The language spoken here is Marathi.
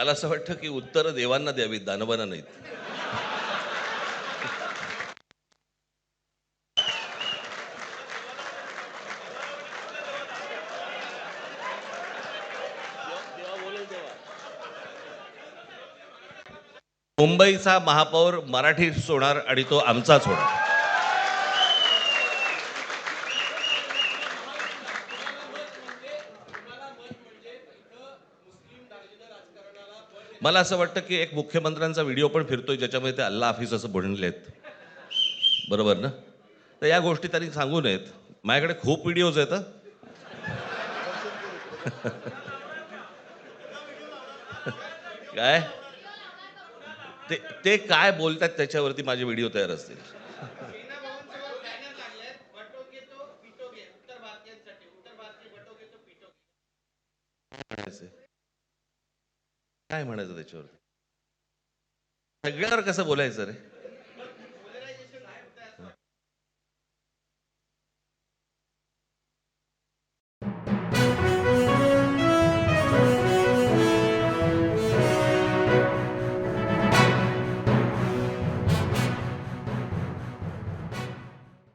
मला असं वाटतं की उत्तरं देवांना द्यावीत दानवांना नाहीत. मुंबईचा महापौर मराठी सोडणार आणि तो आमचाच होणार. मला असं वाटतं की एक मुख्यमंत्र्यांचा व्हिडिओ पण फिरतोय ज्याच्यामध्ये ते अल्ला हाफिज असं बनलेत बरोबर ना? तर या गोष्टी त्यांनी सांगू नयेत. माझ्याकडे खूप व्हिडिओज आहेत. काय? ते ते काय बोलतात त्याच्यावरती माझे व्हिडिओ तयार असतील? काय म्हणायचं त्याच्यावर सगळ्यावर कसं बोलायचं रे?